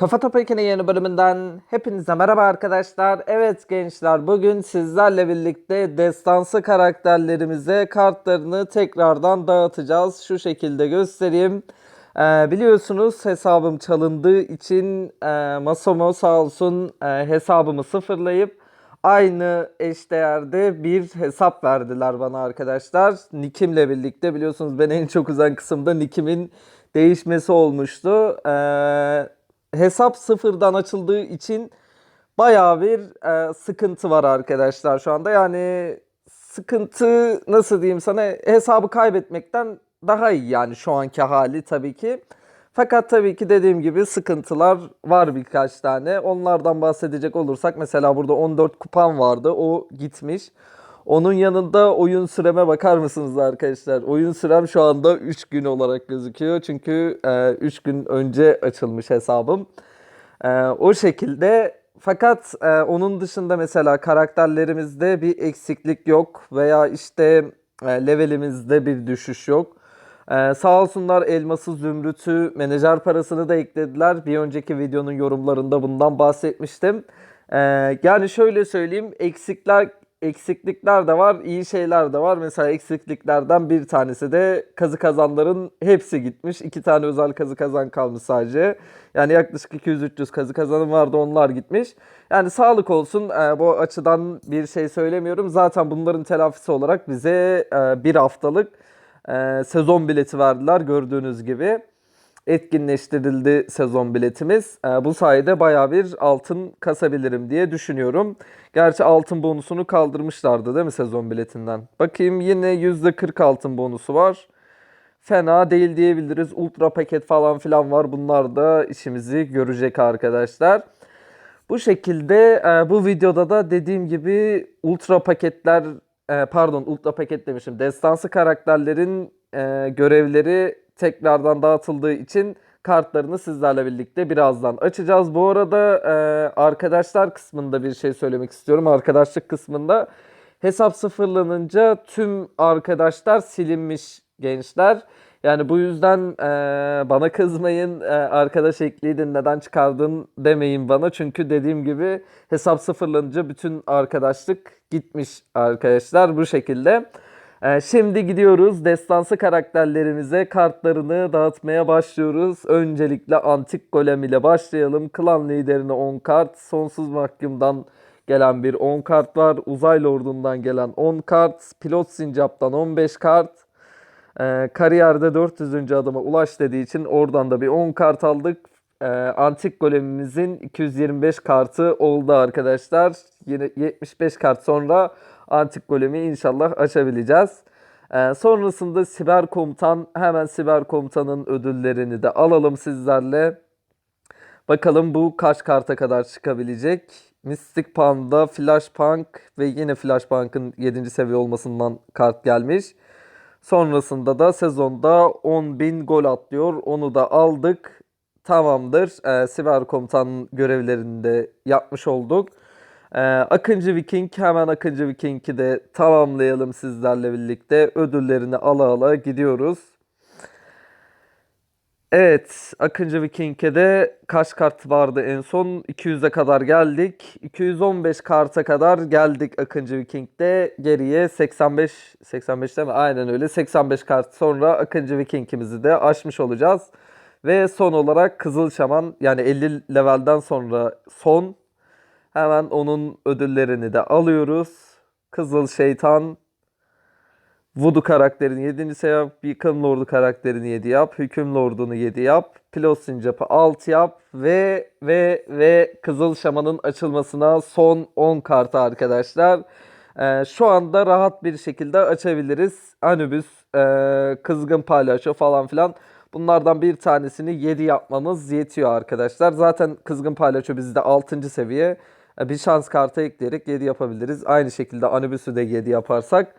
Kafa Topik'in yeni bölümünden hepinize merhaba arkadaşlar. Evet gençler bugün sizlerle birlikte destansı karakterlerimize kartlarını tekrardan dağıtacağız. Şu şekilde göstereyim. Ee, biliyorsunuz hesabım çalındığı için e, Masomo sağ olsun e, hesabımı sıfırlayıp aynı eşdeğerde bir hesap verdiler bana arkadaşlar. Nick'imle birlikte biliyorsunuz ben en çok üzen kısımda Nick'imin değişmesi olmuştu. Ee, hesap sıfırdan açıldığı için bayağı bir e, sıkıntı var arkadaşlar şu anda. Yani sıkıntı nasıl diyeyim sana hesabı kaybetmekten daha iyi yani şu anki hali tabii ki. Fakat tabii ki dediğim gibi sıkıntılar var birkaç tane. Onlardan bahsedecek olursak mesela burada 14 kupam vardı. O gitmiş. Onun yanında oyun süreme bakar mısınız arkadaşlar? Oyun sürem şu anda 3 gün olarak gözüküyor. Çünkü 3 gün önce açılmış hesabım. E, o şekilde fakat e, onun dışında mesela karakterlerimizde bir eksiklik yok veya işte e, levelimizde bir düşüş yok. Ee, sağ olsunlar elması zümrütü menajer parasını da eklediler. Bir önceki videonun yorumlarında bundan bahsetmiştim. Ee, yani şöyle söyleyeyim eksikler eksiklikler de var, iyi şeyler de var. Mesela eksikliklerden bir tanesi de kazı kazanların hepsi gitmiş. İki tane özel kazı kazan kalmış sadece. Yani yaklaşık 200-300 kazı kazanım vardı onlar gitmiş. Yani sağlık olsun Ee, bu açıdan bir şey söylemiyorum. Zaten bunların telafisi olarak bize e, bir haftalık e, sezon bileti verdiler gördüğünüz gibi. Etkinleştirildi sezon biletimiz. E, bu sayede baya bir altın kasabilirim diye düşünüyorum. Gerçi altın bonusunu kaldırmışlardı değil mi sezon biletinden? Bakayım yine %40 altın bonusu var. Fena değil diyebiliriz. Ultra paket falan filan var. Bunlar da işimizi görecek arkadaşlar. Bu şekilde e, bu videoda da dediğim gibi ultra paketler e, pardon ultra paket demişim. Destansı karakterlerin e, görevleri tekrardan dağıtıldığı için kartlarını sizlerle birlikte birazdan açacağız. Bu arada e, arkadaşlar kısmında bir şey söylemek istiyorum. Arkadaşlık kısmında hesap sıfırlanınca tüm arkadaşlar silinmiş gençler. Yani bu yüzden e, bana kızmayın, e, arkadaş ekliydin neden çıkardın demeyin bana. Çünkü dediğim gibi hesap sıfırlanınca bütün arkadaşlık gitmiş arkadaşlar bu şekilde. E, şimdi gidiyoruz destansı karakterlerimize kartlarını dağıtmaya başlıyoruz. Öncelikle antik golem ile başlayalım. Klan liderine 10 kart, sonsuz mahkumdan gelen bir 10 kart var. Uzay lordundan gelen 10 kart, pilot sincaptan 15 kart. Ee, kariyerde 400. adıma ulaş dediği için oradan da bir 10 kart aldık. Ee, antik golemimizin 225 kartı oldu arkadaşlar. Yine 75 kart sonra antik golemi inşallah açabileceğiz. Ee, sonrasında siber komutan hemen siber komutanın ödüllerini de alalım sizlerle. Bakalım bu kaç karta kadar çıkabilecek. Mystic Panda, Flashpunk ve yine Flashpunk'ın 7. seviye olmasından kart gelmiş. Sonrasında da sezonda 10.000 gol atlıyor. Onu da aldık. Tamamdır. Ee, Siber komutan görevlerini de yapmış olduk. Ee, Akıncı Viking hemen Akıncı Viking'i de tamamlayalım sizlerle birlikte. Ödüllerini ala ala gidiyoruz. Evet, Akıncı Viking'e de kaç kart vardı en son? 200'e kadar geldik. 215 karta kadar geldik Akıncı Viking'de. Geriye 85, 85 değil mi? Aynen öyle. 85 kart sonra Akıncı Viking'imizi de aşmış olacağız. Ve son olarak Kızıl Şaman yani 50 levelden sonra son. Hemen onun ödüllerini de alıyoruz. Kızıl Şeytan Voodoo karakterini 7. seviye yap. Beacon Lord'u karakterini 7 yap. Hüküm Lord'unu 7 yap. Pilot Sincap'ı 6 yap. Ve ve ve Kızıl Şaman'ın açılmasına son 10 kartı arkadaşlar. Ee, şu anda rahat bir şekilde açabiliriz. Anubis, e, Kızgın Palyaço falan filan. Bunlardan bir tanesini 7 yapmamız yetiyor arkadaşlar. Zaten Kızgın Palyaço bizde 6. seviye. Bir şans kartı ekleyerek 7 yapabiliriz. Aynı şekilde Anubis'i de 7 yaparsak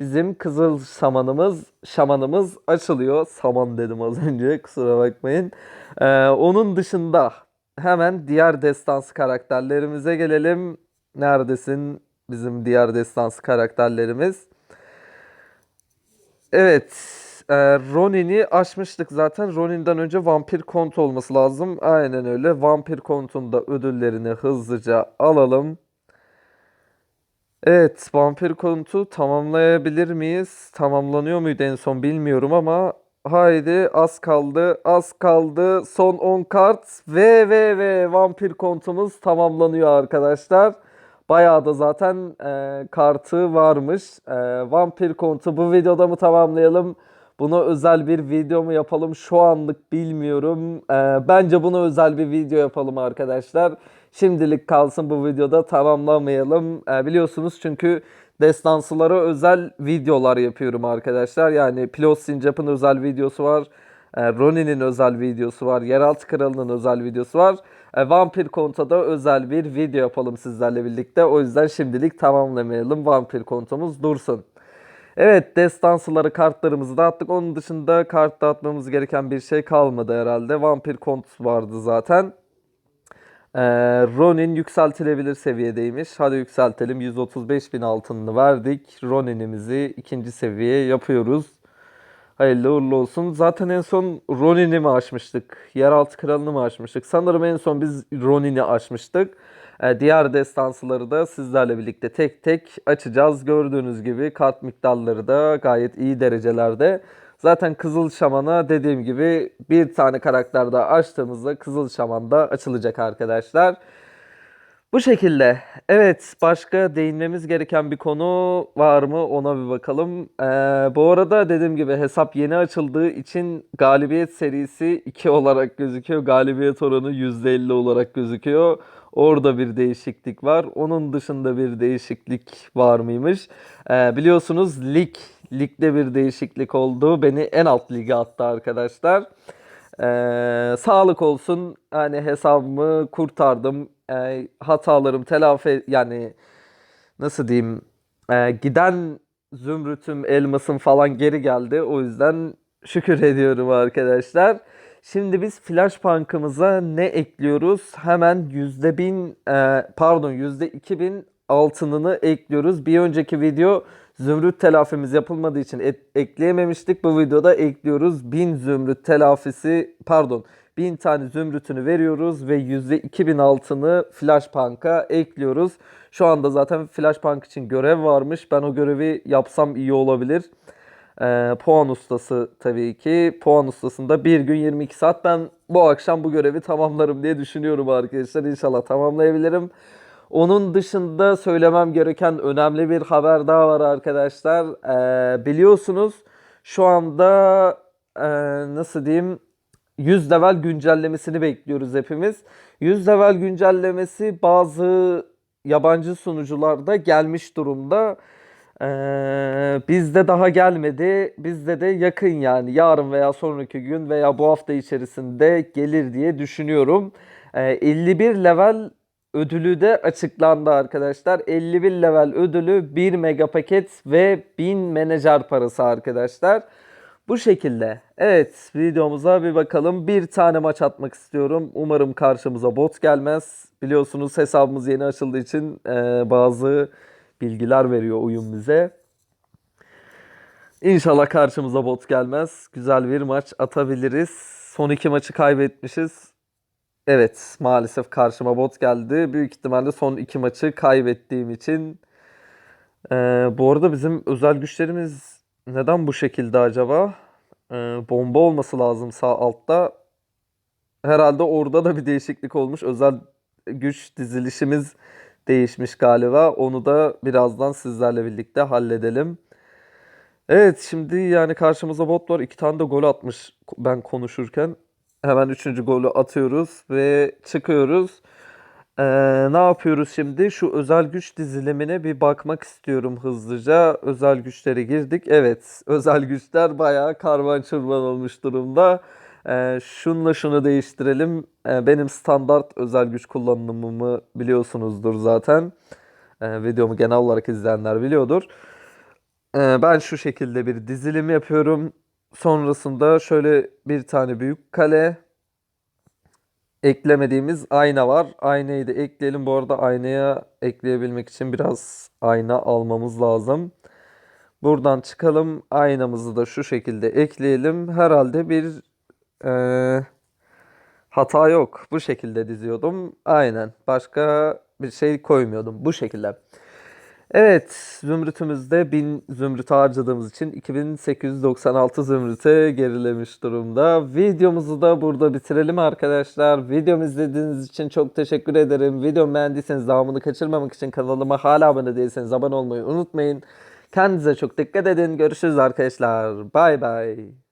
bizim kızıl şamanımız şamanımız açılıyor. Saman dedim az önce kusura bakmayın. Ee, onun dışında hemen diğer destansı karakterlerimize gelelim. Neredesin bizim diğer destansı karakterlerimiz? Evet. E, Ronin'i açmıştık zaten. Ronin'den önce vampir kont olması lazım. Aynen öyle. Vampir kontun da ödüllerini hızlıca alalım. Evet, vampir kontu tamamlayabilir miyiz? Tamamlanıyor muydu en son bilmiyorum ama haydi az kaldı, az kaldı. Son 10 kart ve ve ve vampir kontumuz tamamlanıyor arkadaşlar. Bayağı da zaten e, kartı varmış. E, vampir kontu bu videoda mı tamamlayalım? Buna özel bir video mu yapalım? Şu anlık bilmiyorum. E, bence buna özel bir video yapalım arkadaşlar. Şimdilik kalsın bu videoda tamamlamayalım. E, biliyorsunuz çünkü destansılara özel videolar yapıyorum arkadaşlar. Yani Pilot Sincap'ın özel videosu var. E, Ronin'in özel videosu var. Yeraltı Kralı'nın özel videosu var. E, Vampir Konta'da özel bir video yapalım sizlerle birlikte. O yüzden şimdilik tamamlamayalım. Vampir Kontamız dursun. Evet destansıları kartlarımızı dağıttık. Onun dışında kart dağıtmamız gereken bir şey kalmadı herhalde. Vampir Kont vardı zaten. Ee, Ronin yükseltilebilir seviyedeymiş. Hadi yükseltelim. 135 bin altınını verdik. Ronin'imizi ikinci seviye yapıyoruz. Hayırlı uğurlu olsun. Zaten en son Ronin'i mi açmıştık? Yeraltı Kralı'nı mı açmıştık? Sanırım en son biz Ronin'i açmıştık. Ee, diğer destansıları da sizlerle birlikte tek tek açacağız. Gördüğünüz gibi kart miktarları da gayet iyi derecelerde. Zaten Kızıl Şaman'a dediğim gibi bir tane karakter daha açtığımızda Kızıl Şaman da açılacak arkadaşlar. Bu şekilde. Evet, başka değinmemiz gereken bir konu var mı? Ona bir bakalım. Ee, bu arada dediğim gibi hesap yeni açıldığı için galibiyet serisi 2 olarak gözüküyor. Galibiyet oranı %50 olarak gözüküyor. Orada bir değişiklik var. Onun dışında bir değişiklik var mıymış? Ee, biliyorsunuz lig, ligde bir değişiklik oldu. Beni en alt lige attı arkadaşlar. Ee, sağlık olsun. Hani hesabımı kurtardım. Ee, hatalarım telafi yani nasıl diyeyim Ee, giden zümrütüm elmasım falan geri geldi. O yüzden şükür ediyorum arkadaşlar. Şimdi biz Flashpunk'ımıza ne ekliyoruz? Hemen %1000 e, pardon %2000 altınını ekliyoruz. Bir önceki video zümrüt telafimiz yapılmadığı için et- ekleyememiştik. Bu videoda ekliyoruz. 1000 zümrüt telafisi pardon 1000 tane zümrütünü veriyoruz ve %2000 altını Flashpunk'a ekliyoruz. Şu anda zaten Flashpunk için görev varmış. Ben o görevi yapsam iyi olabilir. Ee, puan ustası tabii ki. Puan ustasında bir gün 22 saat. Ben bu akşam bu görevi tamamlarım diye düşünüyorum arkadaşlar. İnşallah tamamlayabilirim. Onun dışında söylemem gereken önemli bir haber daha var arkadaşlar. Ee, biliyorsunuz şu anda e, nasıl diyeyim 100 level güncellemesini bekliyoruz hepimiz. 100 level güncellemesi bazı yabancı sunucularda gelmiş durumda. Ee, bizde daha gelmedi. Bizde de yakın yani yarın veya sonraki gün veya bu hafta içerisinde gelir diye düşünüyorum. Ee, 51 level ödülü de açıklandı arkadaşlar. 51 level ödülü 1 mega paket ve 1000 menajer parası arkadaşlar. Bu şekilde. Evet videomuza bir bakalım. Bir tane maç atmak istiyorum. Umarım karşımıza bot gelmez. Biliyorsunuz hesabımız yeni açıldığı için e, bazı bilgiler veriyor oyun bize. İnşallah karşımıza bot gelmez. Güzel bir maç atabiliriz. Son iki maçı kaybetmişiz. Evet maalesef karşıma bot geldi. Büyük ihtimalle son iki maçı kaybettiğim için. Ee, bu arada bizim özel güçlerimiz neden bu şekilde acaba? Ee, bomba olması lazım sağ altta. Herhalde orada da bir değişiklik olmuş. Özel güç dizilişimiz değişmiş galiba. Onu da birazdan sizlerle birlikte halledelim. Evet şimdi yani karşımıza bot var. İki tane de gol atmış ben konuşurken. Hemen üçüncü golü atıyoruz ve çıkıyoruz. Ee, ne yapıyoruz şimdi? Şu özel güç dizilimine bir bakmak istiyorum hızlıca. Özel güçlere girdik. Evet, özel güçler bayağı karman çorman olmuş durumda. Ee, şunla şunu değiştirelim. Ee, benim standart özel güç kullanımımı biliyorsunuzdur zaten. Ee, videomu genel olarak izleyenler biliyordur. Ee, ben şu şekilde bir dizilim yapıyorum. Sonrasında şöyle bir tane büyük kale eklemediğimiz ayna var. Aynayı da ekleyelim. Bu arada aynaya ekleyebilmek için biraz ayna almamız lazım. Bu Buradan çıkalım. Aynamızı da şu şekilde ekleyelim. Herhalde bir eee, hata yok. Bu şekilde diziyordum. Aynen. Başka bir şey koymuyordum. Bu şekilde. Evet, zümrütümüzde 1000 zümrüt harcadığımız için 2896 zümrüte gerilemiş durumda. Videomuzu da burada bitirelim arkadaşlar. Videomu izlediğiniz için çok teşekkür ederim. Videomu beğendiyseniz devamını kaçırmamak için kanalıma hala abone değilseniz abone olmayı unutmayın. Kendinize çok dikkat edin. Görüşürüz arkadaşlar. Bay bay.